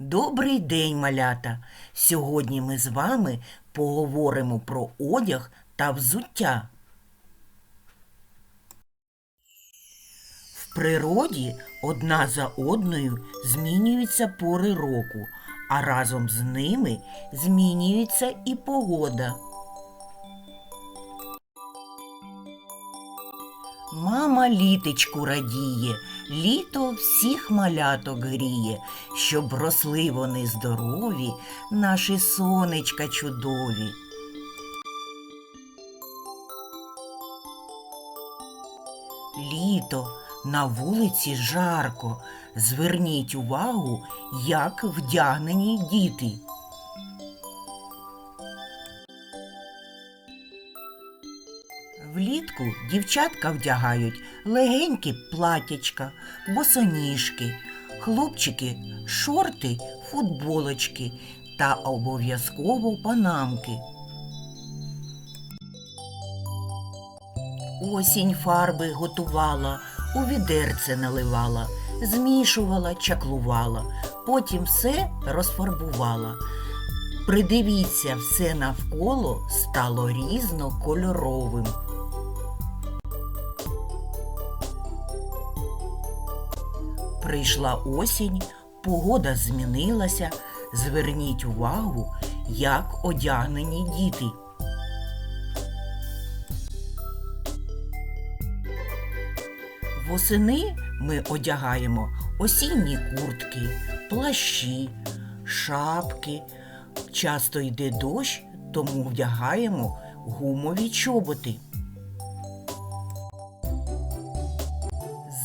Добрий день, малята! Сьогодні ми з вами поговоримо про одяг та взуття. В природі одна за одною змінюються пори року, а разом з ними змінюється і погода. Мама літечку радіє, літо всіх маляток гріє, щоб росли вони здорові, наші сонечка чудові. Літо на вулиці жарко. Зверніть увагу, як вдягнені діти. Влітку дівчатка вдягають легенькі платячка, босоніжки, хлопчики шорти, футболочки та обов'язково панамки. Осінь фарби готувала, у відерце наливала, змішувала, чаклувала, потім все розфарбувала. Придивіться, все навколо стало різнокольоровим. Прийшла осінь, погода змінилася. Зверніть увагу, як одягнені діти. Восени ми одягаємо осінні куртки, плащі, шапки. Часто йде дощ, тому вдягаємо гумові чоботи.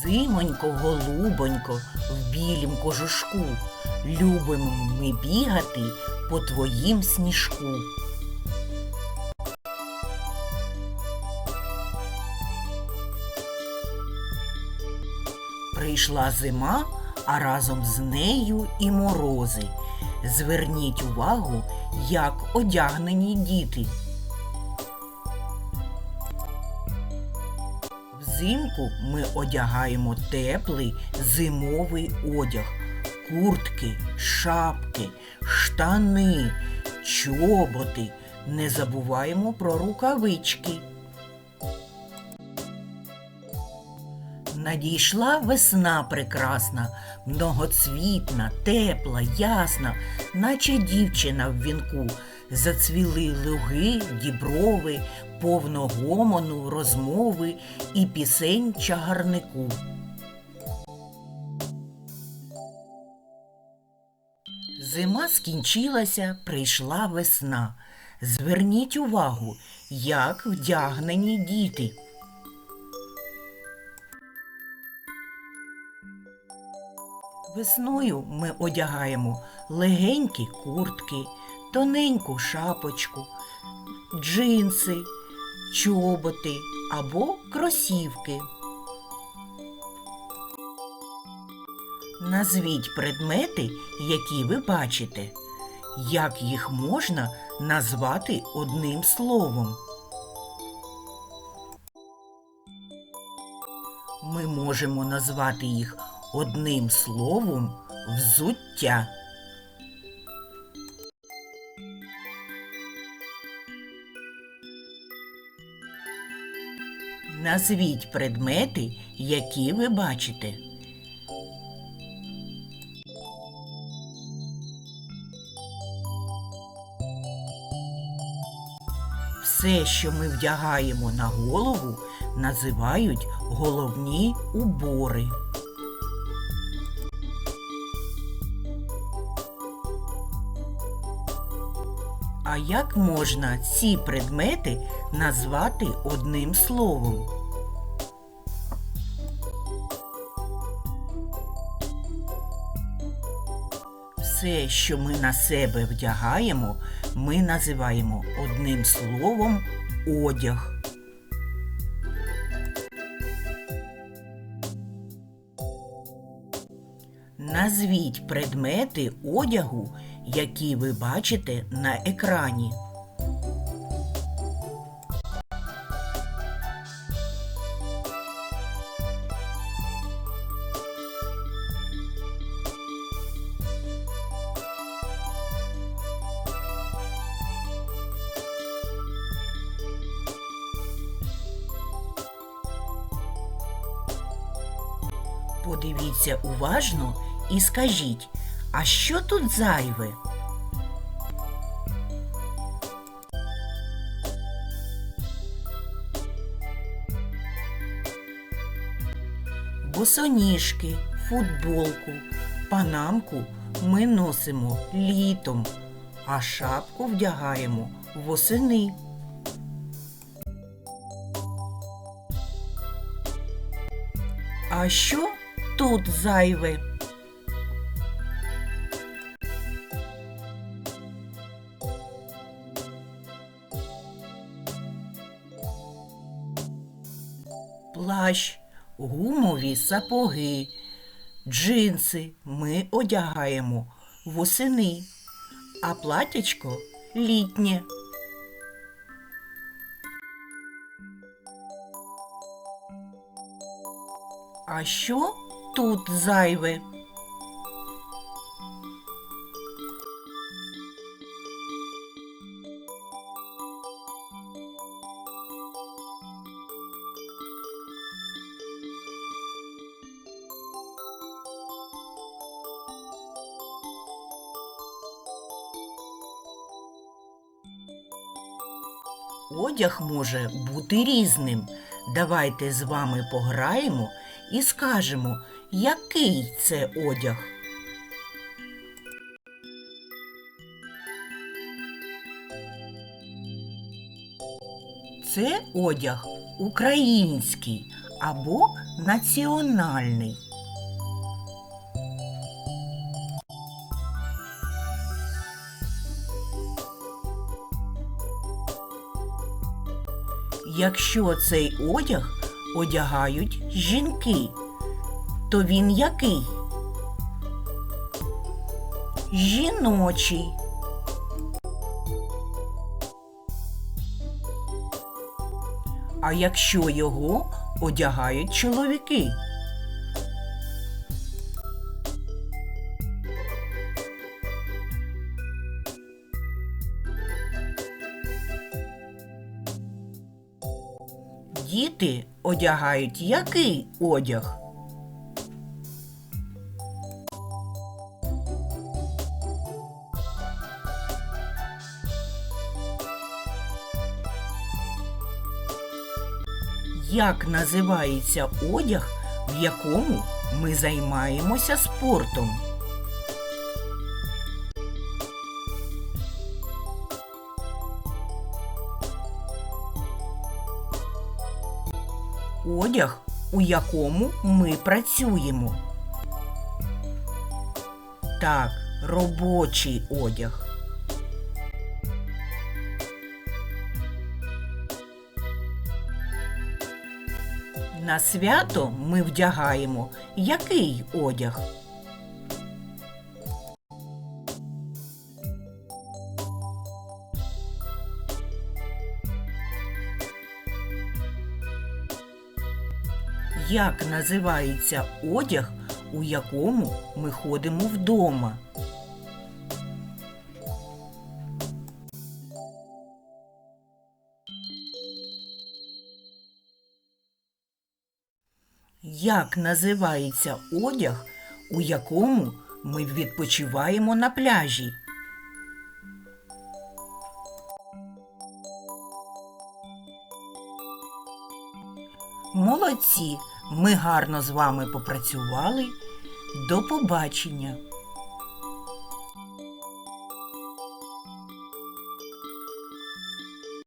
Зимонько, голубонько, в білім кожушку. Любимо ми бігати по твоїм сніжку. Прийшла зима, а разом з нею і морози. Зверніть увагу, як одягнені діти. Взимку ми одягаємо теплий зимовий одяг, куртки, шапки, штани, чоботи. Не забуваємо про рукавички. Надійшла весна прекрасна, многоцвітна, тепла, ясна, наче дівчина в вінку. Зацвіли луги, діброви, повно гомону, розмови і пісень чагарнику. Зима скінчилася, прийшла весна. Зверніть увагу, як вдягнені діти. Весною ми одягаємо легенькі куртки, тоненьку шапочку, джинси, чоботи або кросівки. Назвіть предмети, які ви бачите. Як їх можна назвати одним словом? Ми можемо назвати їх одним словом взуття. Назвіть предмети, які ви бачите. Все, що ми вдягаємо на голову, називають головні убори. А як можна ці предмети назвати одним словом? Все, що ми на себе вдягаємо, ми називаємо одним словом одяг. Назвіть предмети одягу, які ви бачите на екрані. Подивіться уважно і скажіть, а що тут зайве? Босоніжки, футболку, панамку ми носимо літом, а шапку вдягаємо восени. А що тут зайве? Плащ, гумові сапоги, джинси ми одягаємо восени, а платячко літнє. А що тут зайве? Одяг може бути різним. Давайте з вами пограємо і скажемо, який це одяг. Це одяг український або національний. Якщо цей одяг одягають жінки, то він який? Жіночий. А якщо його одягають чоловіки? Діти одягають який одяг? Як називається одяг, в якому ми займаємося спортом? Одяг, у якому ми працюємо. Так, робочий одяг. На свято ми вдягаємо який одяг? Як називається одяг, у якому ми ходимо вдома? Як називається одяг, у якому ми відпочиваємо на пляжі? Молодці! Ми гарно з вами попрацювали. До побачення!